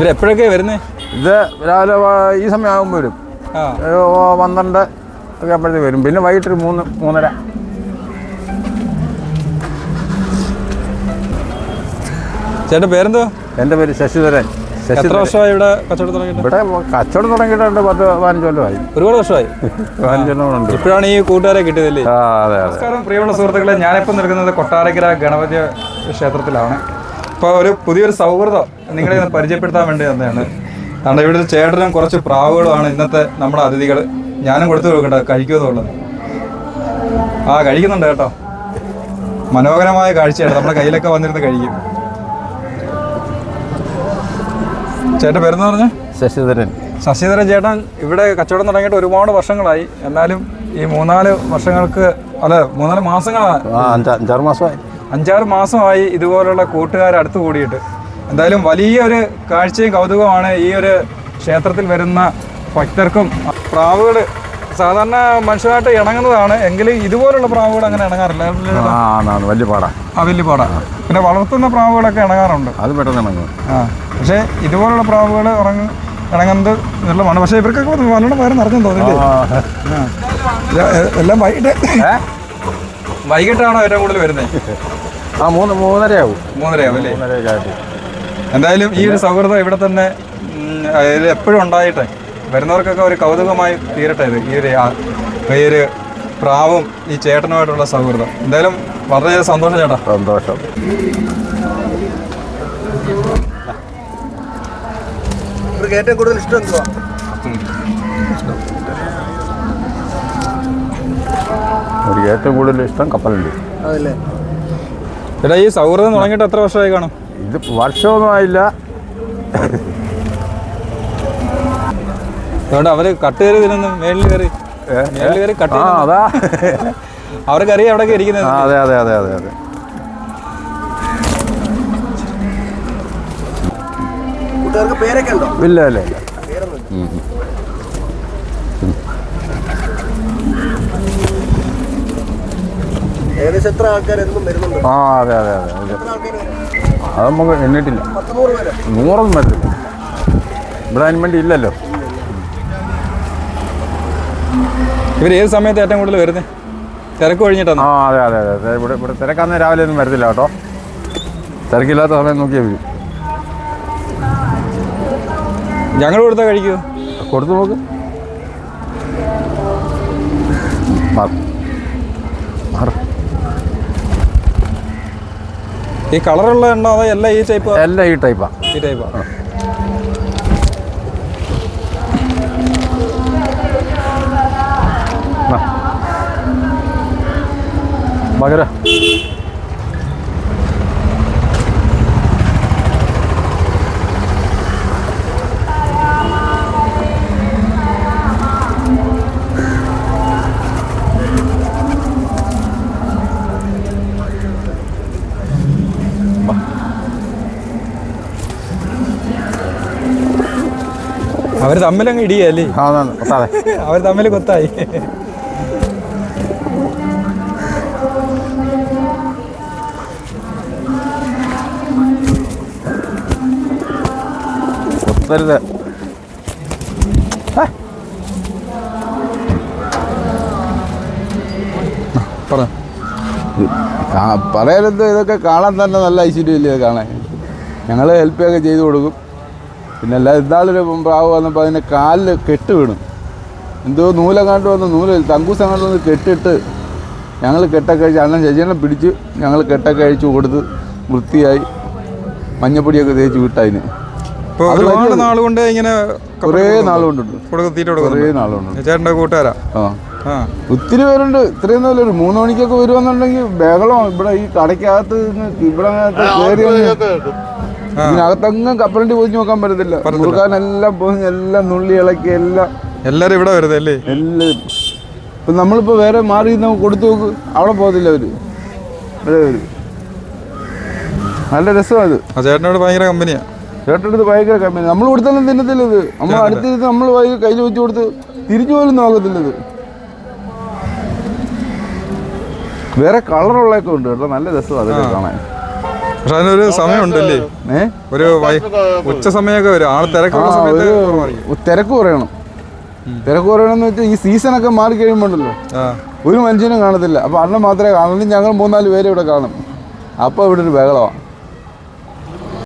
ഇവരെപ്പോഴൊക്കെ വരുന്നേ? ഇത് രാവിലെ ഈ സമയമാകുമ്പോൾ വരും. പന്ത്രണ്ട് ഒക്കെ അപ്പോഴത്തെ വരും. പിന്നെ വൈകിട്ട് ഒരു മൂന്ന് മൂന്നര. ചേട്ടൻ പേരെന്തോ എന്റെ പേര് ശശിധരൻ. എത്ര വർഷമായി ഇവിടെ കച്ചവടം തുടങ്ങിയിട്ട്? ഇവിടെ കച്ചവടം തുടങ്ങിയിട്ടുണ്ട് പത്ത് പതിനഞ്ച് കൊല്ലമായി. ഒരുപാട് വർഷമായി? പതിനഞ്ച് കൊല്ലമുണ്ട് ഇപ്പോഴാണ് ഈ കൂട്ടുകാരെ കിട്ടിയതല്ലേ? ആ അതെ അതെ. നമസ്കാരം പ്രിയമുള്ള സുഹൃത്തുക്കളെ ഞാനിപ്പോൾ നിൽക്കുന്നത് കൊട്ടാരക്കര ഗണപതി ക്ഷേത്രത്തിലാണ്. ഇപ്പോൾ ഒരു പുതിയൊരു സൗഹൃദം നിങ്ങളെ പരിചയപ്പെടുത്താൻ വേണ്ടി തന്നെയാണ് കാരണം ഇവിടുത്തെ ചേട്ടനും കുറച്ച് പ്രാവുകളുമാണ് ഇന്നത്തെ നമ്മുടെ അതിഥികൾ. ഞാനും കൊടുത്തു കൊടുക്കട്ടെ കഴിക്കുമെന്നുള്ളത് ആ കഴിക്കുന്നുണ്ട് കേട്ടോ. മനോഹരമായ കാഴ്ചയാണ്. നമ്മുടെ കയ്യിലൊക്കെ വന്നിരുന്ന് കഴിക്കും. ചേട്ടൻ പേരെന്ന് പറഞ്ഞു? ശശിധരൻ. ശശിധരൻ ചേട്ടൻ ഇവിടെ കച്ചവടം തുടങ്ങിയിട്ട് ഒരുപാട് വർഷങ്ങളായി. എന്നാലും ഈ മൂന്നാൽ വർഷങ്ങൾക്ക് അല്ല മൂന്നാൽ മാസങ്ങളാണ് അഞ്ചാറ് മാസമായി. അഞ്ചാറ് മാസമായി ഇതുപോലുള്ള കൂട്ടുകാർ അടുത്ത് കൂടിയിട്ട്. എന്തായാലും വലിയൊരു കാഴ്ചയും കൗതുകമാണ് ഈ ഒരു ക്ഷേത്രത്തിൽ വരുന്ന ഭക്തർക്കും. പ്രാവുകൾ സാധാരണ മനുഷ്യരായിട്ട് ഇണങ്ങുന്നതാണ്. എങ്കിലും ഇതുപോലുള്ള പ്രാവുകൾ അങ്ങനെ ഇണങ്ങാറില്ല. വലിയ പാടാ. ആ വലിയ പാടാ. പിന്നെ വളർത്തുന്ന പ്രാവുകളൊക്കെ ഇണങ്ങാറുണ്ട്. അത് പെട്ടെന്ന് ഇണങ്ങും. ആ പക്ഷേ ഇതുപോലുള്ള പ്രാവുകൾ ഇറങ്ങ ഇണങ്ങുന്നത് നല്ലതാണ്. പക്ഷെ ഇവർക്കൊക്കെ നല്ലോണം വയറ് നിറഞ്ഞു തോന്നില്ലേ. എല്ലാം വൈകിട്ട് വൈകിട്ടാണോ ഏറ്റവും കൂടുതൽ വരുന്നത്? ആ മൂന്ന് മൂന്നരയാവും. മൂന്നരയാവും അല്ലേ? മൂന്നരയൊക്കെ എന്തായാലും ഈ ഒരു സൗഹൃദം ഇവിടെ തന്നെ എപ്പോഴും ഉണ്ടായിട്ടെ വരുന്നവർക്കൊക്കെ ഒരു കൗതുകമായി തീരട്ടെ ഇത് ഈ ഒരു ഈ ഒരു പ്രാവും ഈ ചേട്ടനുമായിട്ടുള്ള സൗഹൃദം. എന്തായാലും വളരെ സന്തോഷം ചേട്ടാ. സന്തോഷം. ഇവർക്ക് ഏറ്റവും കൂടുതൽ ഇഷ്ടം എന്തുവാ? എനിക്ക് ഏറ്റവും കൂടുതൽ ഇഷ്ടം കപ്പലുണ്ട്. അതല്ലേ? ചേട്ടാ ഈ സൗഹൃദം തുടങ്ങിയിട്ട് എത്ര വർഷമായി കാണും? ഇത് വർഷമൊന്നും ആയില്ല. അതുകൊണ്ട് അവർ കട്ട് കയറി ഇതിനൊന്നും മേളിൽ കയറി. മേളിൽ കയറി കട്ട് അതാ. അവർക്കറിയാം അവിടെ ഇരിക്കുന്നത്. അതെ അതെ അതെ അതെ അതെ. കൂട്ടുകാർക്ക് പേരൊക്കെ ഉണ്ടോ? ഇല്ല ഇല്ല ഇല്ല. ഏകദേശം എത്ര ആൾക്കാർ എന്നും വരുന്നുണ്ട്? ആ അതെ അതെ അതെ അതെ. എത്ര ആൾക്കാർ വരും? അത് നമുക്ക് എണ്ണിട്ടില്ല. പത്ത് നൂറ് പേര്. നൂറൊന്നും വരത്തില്ല ഇവിടെ അതിന് വേണ്ടി ഇല്ലല്ലോ. ഇവർ ഏത് സമയത്ത് ഏറ്റവും കൂടുതൽ വരുന്നത് തിരക്ക് കഴിഞ്ഞിട്ടാണ് ആ അതെ അതെ അതെ അതെ. ഇവിടെ ഇവിടെ തിരക്കാന്ന് രാവിലെ ഒന്നും വരത്തില്ല കേട്ടോ. തിരക്കില്ലാത്ത സമയം നോക്കിയാൽ മതി ഞങ്ങൾ കൊടുത്താൽ കഴിക്കുമോ കൊടുത്തു നോക്ക്. മാറും മാറ്. ഈ കളറുള്ള എണ്ണ അതോ എല്ലാം ഈ ടൈപ്പ് എല്ലാം ഈ ടൈപ്പാ ഈ ടൈപ്പാ മകര. അവർ തമ്മിലങ്ങ് ഇടിയല്ലേ? അവർ തമ്മിൽ കൊത്തായി. പറ പറയലത്ത് ഇതൊക്കെ കാണാൻ തന്നെ നല്ല ഐശ്വര്യമില്ലേ കാണാൻ. ഞങ്ങൾ ഹെൽപ്പ് ഒക്കെ ചെയ്തു കൊടുക്കും. പിന്നെ അല്ല ഇന്നാളൊരു പ്രാവ് വന്നപ്പോൾ അതിന്റെ കാലിൽ കെട്ട് വീണു. എന്തോ നൂലങ്ങാണ്ട് വന്ന് നൂൽ തങ്കൂസം കണ്ടു വന്ന് കെട്ടിട്ട് ഞങ്ങൾ കെട്ടൊക്കെ അഴിച്ച് അണ്ണൻ ശശിയണ്ണൻ പിടിച്ച് ഞങ്ങൾ കെട്ടൊക്കെ അഴിച്ച് കൊടുത്ത് വൃത്തിയായി മഞ്ഞപ്പൊടിയൊക്കെ തേച്ച് വിട്ടതിന്. ഒരുപാട് നാളുകൊണ്ട് ഇങ്ങനെ കുറേ തീറ്റ കുറേ ചേട്ടന്റെ കൂട്ടുകാരാ? ആ. ആ. ഒത്തിരി പേരുണ്ട്. ഇത്രയും നല്ല ഒരു മൂന്ന് മണിക്കൊക്കെ വരുവാന്നുണ്ടെങ്കിൽ ബഹളം. ഇവിടെ ഈ കടയ്ക്കകത്ത് ഇവിടെ കയറി ഇതിനകത്തെങ്ങും കപ്പലണ്ടി പൊതിഞ്ഞ് നോക്കാൻ പറ്റത്തില്ല. മുറുക്കാനെല്ലാം പൊതിഞ്ഞ് എല്ലാം നുള്ളി ഇളക്കി എല്ലാം. എല്ലാരും ഇവിടെ വരുന്നല്ലേ എല്ലാം. ഇപ്പൊ നമ്മളിപ്പോ വേറെ മാറി നമുക്ക് കൊടുത്തു നോക്ക്. അവിടെ പോകത്തില്ല അവർ. ഇവിടെ വരും. നല്ല രസമാണ് അത് ചേട്ടനോട് ഭയങ്കര കമ്പനിയാ. ചേട്ടടുത്ത് ഭയങ്കര കമ്പനി. നമ്മൾ കൊടുത്താലും തിന്നത്തില്ല ഇത്. നമ്മൾ അടുത്തിരുന്ന് നമ്മൾ കയ്യിൽ വെച്ച് കൊടുത്ത് തിരിച്ചു പോലും നോക്കത്തില്ല ഇത്. വേറെ കളറുള്ളതൊക്കെ ഉണ്ട് കേട്ടോ. നല്ല രസമാണ് അതൊക്കെ കാണാൻ. പക്ഷെ അതിനൊരു സമയമുണ്ടല്ലേ? ഏ? ഒരു ഉച്ച സമയമൊക്കെ വരും. ആൾ തിരക്കുള്ള സമയത്ത് ഒരു. തിരക്ക് കുറയണം. തിരക്ക് കുറയണമെന്ന് വെച്ചാൽ ഈ സീസണൊക്കെ മാറി കഴിയുമ്പോണ്ടല്ലോ. ഒരു മനുഷ്യനും കാണത്തില്ല. അപ്പൊ അണ്ണൻ മാത്രമേ കാണുള്ളൂ ഞങ്ങൾ മൂന്നാൽ പേര് ഇവിടെ കാണും. അപ്പൊ ഇവിടെ ഒരു ബഹളമാണ്